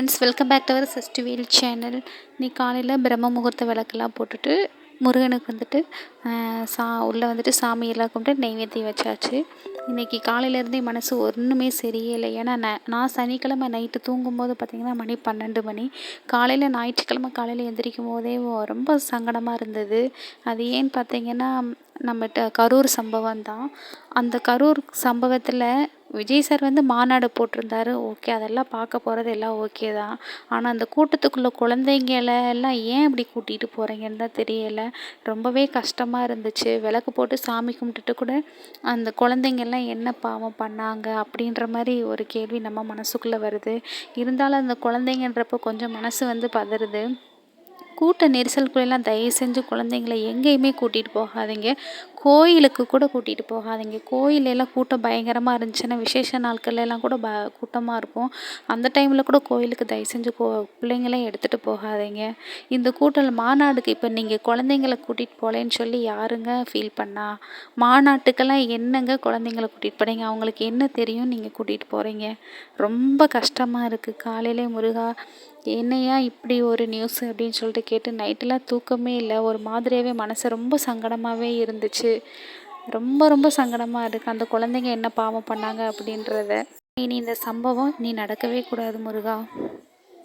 Friends welcome back to our festival channel இன்னைக்கு காலையில் பிரம்ம முகூர்த்த விளக்கெல்லாம் போட்டுட்டு முருகனுக்கு வந்துட்டு சா உள்ளே வந்துட்டு சாமியெல்லாம் கும்பிட்டு நெய்வேத்தியம் வச்சாச்சு. இன்றைக்கி காலையிலேருந்தே மனசு ஒன்றுமே சரியே இல்லை ஏன்னா நான் நான் சனிக்கிழமை நைட்டு தூங்கும்போது பார்த்திங்கன்னா மணி பன்னெண்டு மணி. காலையில் ஞாயிற்றுக்கிழமை காலையில் எந்திரிக்கும் போதே ரொம்ப சங்கடமாக இருந்தது. அது ஏன்னு பார்த்திங்கன்னா நம்மகிட்ட கரூர் சம்பவம் தான். அந்த கரூர் சம்பவத்தில் விஜய் சார் வந்து மாநாடு போட்டிருந்தாரு. ஓகே அதெல்லாம் பார்க்க போகிறது எல்லாம் ஓகே தான். ஆனால் அந்த கூட்டத்துக்குள்ளே குழந்தைங்கள எல்லாம் ஏன் இப்படி கூட்டிகிட்டு போகிறீங்கன்னு தான் தெரியலை. ரொம்பவே கஷ்டமாக இருந்துச்சு. விளக்கு போட்டு சாமி கும்பிட்டுட்டு கூட அந்த குழந்தைங்கெல்லாம் என்ன பாவம் பண்ணாங்க அப்படின்ற மாதிரி ஒரு கேள்வி நம்ம மனசுக்குள்ளே வருது. இருந்தாலும் அந்த குழந்தைங்கன்றப்போ கொஞ்சம் மனசு வந்து பதறுது. கூட்ட நெரிசலுக்குள்ளெல்லாம் தயவு செஞ்சு குழந்தைங்கள எங்கேயுமே கூட்டிகிட்டு போகாதீங்க. கோயிலுக்கு கூட கூட்டிகிட்டு போகாதீங்க. கோயிலெல்லாம் கூட்டம் பயங்கரமாக இருந்துச்சுன்னா விசேஷ நாட்கள்லாம் கூட ப கூட்டமாக இருக்கும் அந்த டைமில் கூட கோயிலுக்கு தயவு செஞ்சு கோ பிள்ளைங்களையும் எடுத்துகிட்டு போகாதீங்க. இந்த கூட்டம் மாநாடுக்கு இப்போ நீங்கள் குழந்தைங்கள கூட்டிகிட்டு போகலேன்னு சொல்லி யாருங்க ஃபீல் பண்ணா? மாநாட்டுக்கெல்லாம் என்னங்க குழந்தைங்கள கூட்டிகிட்டு போகிறீங்க அவங்களுக்கு என்ன தெரியும் நீங்கள் கூட்டிகிட்டு போகிறீங்க ரொம்ப கஷ்டமாக இருக்குது காலையிலே முருகா என்னையா இப்படி ஒரு நியூஸ் அப்படின்னு சொல்லிட்டு கேட்டு நைட்டெல்லாம் தூக்கமே இல்லை. ஒரு மாதிரியாகவே மனசு ரொம்ப சங்கடமாகவே இருந்துச்சு. ரொம்ப ரொம்ப சங்கடமாக இருக்குது அந்த குழந்தைங்க என்ன பாவம் பண்ணாங்க அப்படின்றத. இனி இந்த சம்பவம் நீ நடக்கவே கூடாது முருகா.